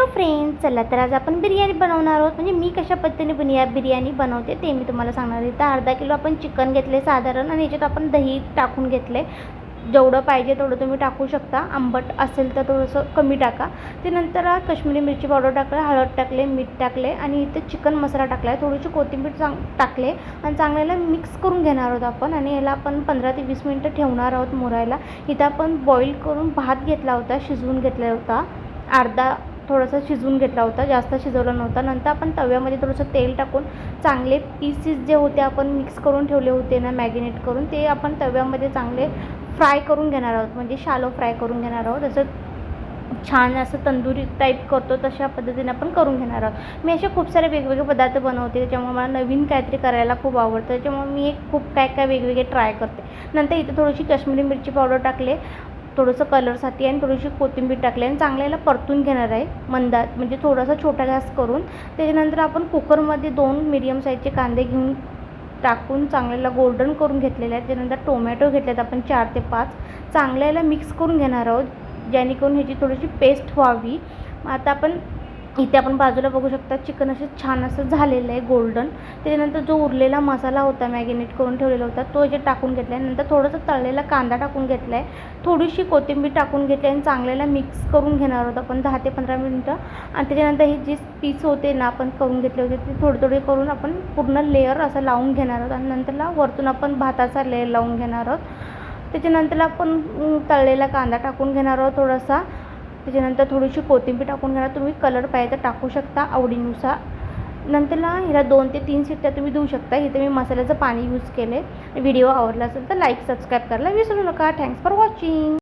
Hello friend चला तर आज आपण बिर्याणी बनवणार आहोत. म्हणजे मी कशा पद्धतीने बिर्या बिर्याणी बनवते ते मी तुम्हाला सांगणार आहे. तर अर्धा किलो आपण चिकन घेतले साधारण आणि याच्यात आपण दही टाकून घेतले. जेवढं पाहिजे तेवढं तुम्ही टाकू शकता. आंबट असेल तर थोडंसं कमी टाका. ते नंतर कश्मीरी मिरची पावडर टाकलं हळद टाकले मीठ टाकले आणि इथे चिकन मसाला टाकला आहे थोडीशी कोथिंबीर चांग टाकले आणि चांगल्याला मिक्स करून घेणार आहोत आपण आणि याला आपण पंधरा ते वीस मिनटं ठेवणार आहोत मुरायला. इथं आपण बॉईल करून भात घेतला होता शिजवून घेतला होता. अर्धा थोडंसं शिजवून घेतला होता जास्त शिजवला नव्हता. नंतर आपण तव्यामध्ये थोडंसं तेल टाकून चांगले पीसेस जे होते आपण मिक्स करून ठेवले होते ना मॅगिनेट करून ते आपण तव्यामध्ये चांगले फ्राय करून घेणार आहोत. म्हणजे शालो फ्राय करून घेणार आहोत. जसं छान असं तंदुरी टाईप करतो तशा पद्धतीने आपण करून घेणार आहोत. मी असे खूप सारे वेगवेगळे पदार्थ बनवते त्याच्यामुळे मला नवीन काहीतरी करायला खूप आवडतं. त्याच्यामुळे मी एक खूप काय काय वेगवेगळे ट्राय करते. नंतर इथे थोडीशी काश्मीरी मिरची पावडर टाकले. थोडंसं कलरसाठी आणि थोडीशी कोथिंबीर टाकली आणि चांगल्याला परतून घेणार आहे मंदा म्हणजे थोडासा छोटा गॅस करून. त्याच्यानंतर आपण कुकरमध्ये दोन मिडियम साईजचे कांदे घेऊन टाकून चांगल्याला गोल्डन करून घेतलेले आहेत. त्यानंतर टोमॅटो घेतलेत आपण चार ते पाच. चांगल्याला मिक्स करून घेणार आहोत जेणेकरून ह्याची थोडीशी पेस्ट व्हावी. आता आपण इथे आपण बाजूला बघू शकता चिकन असं छान असं झालेलं आहे गोल्डन त्याच्यानंतर जो उरलेला मसाला होता मॅगिनेट करून ठेवलेला होता तो याच्यात टाकून घेतला आहे नंतर थोडंसं तळलेला कांदा टाकून घेतला आहे थोडीशी कोथिंबीर टाकून घेतली आणि चांगल्याला मिक्स करून घेणार आहोत आपण दहा ते पंधरा मिनटं. आणि त्याच्यानंतर हे जे पीस होते ना आपण करून घेतले होते ते थोडे थोडे करून आपण पूर्ण लेअर असं लावून घेणार आहोत. आणि नंतरला वरतून आपण भाताचा लेअर लावून घेणार आहोत. त्याच्यानंतरला आपण तळलेला कांदा टाकून घेणार आहोत थोडासा. त्याच्यानंतर थोडीशी कोथिंबीर टाकून घेणार तुम्ही कलर पाहिजे तर टाकू शकता आवडीनुसार. नंतरला ह्याला दोन ते तीन शिट्ट्या तुम्ही देऊ शकता. इथे मी मसाल्याचं पाणी यूज केले व्हिडिओ आवडला असेल तर लाईक सबस्क्राईब करायला विसरू नका. Thanks for watching